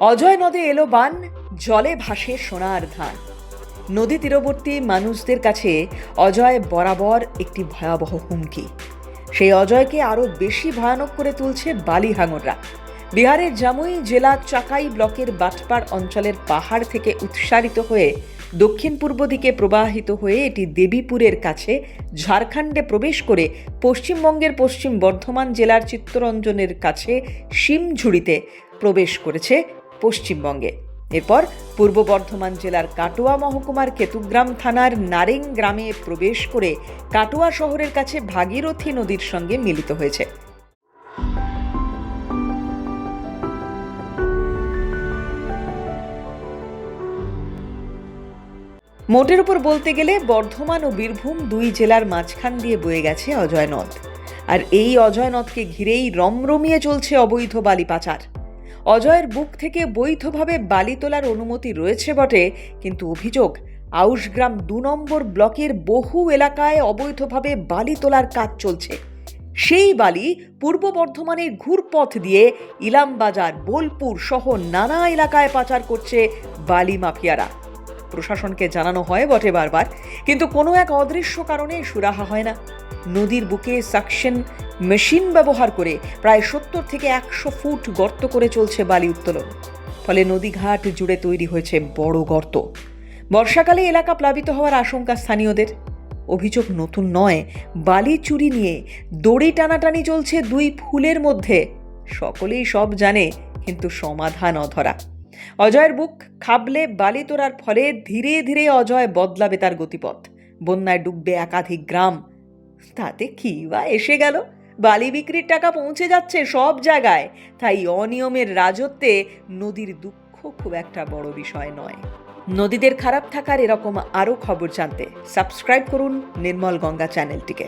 অজয় নদে এলো বান, জলে ভাসে সোনার ধান। নদী তীরবর্তী মানুষদের কাছে অজয় বরাবর একটি ভয়াবহ হুমকি। সেই অজয়কে আরও বেশি ভয়ানক করে তুলছে বালি হাঙররা বিহারের জামুই জেলা চাকাই ব্লকের বাটপাড় অঞ্চলের পাহাড় থেকে উৎসারিত হয়ে দক্ষিণ পূর্ব দিকে প্রবাহিত হয়ে এটি দেবীপুরের কাছে ঝাড়খণ্ডে প্রবেশ করে পশ্চিমবঙ্গের পশ্চিম বর্ধমান জেলার চিত্তরঞ্জনের কাছে শিমঝুড়িতে প্রবেশ করেছে পশ্চিমবঙ্গে। এরপর পূর্ব বর্ধমান জেলার কাটোয়া মহকুমার কেতুগ্রাম থানার নারেং গ্রামে প্রবেশ করে কাটোয়া শহরের কাছে ভাগীরথী নদীর সঙ্গে মিলিত হয়েছে। মোটের উপর বলতে গেলে বর্ধমান ও বীরভূম দুই জেলার মাঝখান দিয়ে বয়ে গেছে অজয় নদ। আর এই অজয় নদকে ঘিরেই রমরমিয়ে চলছে অবৈধ বালি পাচার। অজয়ের বুক থেকে বৈধভাবে বালি তোলার অনুমতি রয়েছে বটে, কিন্তু অভিযোগ, আউশগ্রাম দু নম্বর ব্লকের বহু এলাকায় অবৈধভাবে বালি তোলার কাজ চলছে। সেই বালি পূর্ব বর্ধমানের ঘুরপথ দিয়ে ইলামবাজার, বোলপুর সহ নানা এলাকায় পাচার করছে বালি মাফিয়ারা। প্রশাসনকে জানানো হয় বটে বারবার, কিন্তু কোনো এক অদৃশ্য কারণে সুরাহা হয় না। নদীর বুকে সাকশন মেশিন ব্যবহার করে প্রায় সত্তর থেকে একশো ফুট গর্ত করে চলছে বালি উত্তোলন। ফলে নদীঘাট জুড়ে তৈরি হয়েছে বড় গর্ত। বর্ষাকালে এলাকা প্লাবিত হওয়ার আশঙ্কা স্থানীয়দের। অভিযোগ নতুন নয়, বালি চুরি নিয়ে দড়ি টানাটানি চলছে দুই ফুলের মধ্যে। সকলেই সব জানে, কিন্তু সমাধান অধরা। অজয়ের বুক খাবলে বালি তোলার ফলে ধীরে ধীরে অজয় বদলাবে তার গতিপথ। বন্যায় ডুববে একাধিক গ্রাম। তাতে কি বা এসে গেল? বালি বিক্রির টাকা পৌঁছে যাচ্ছে সব জায়গায়। তাই অনিয়মের রাজত্বে নদীর দুঃখ খুব একটা বড় বিষয় নয়। নদীদের খারাপ থাকার এরকম আরও খবর জানতে সাবস্ক্রাইব করুন নির্মল গঙ্গা চ্যানেলটিকে।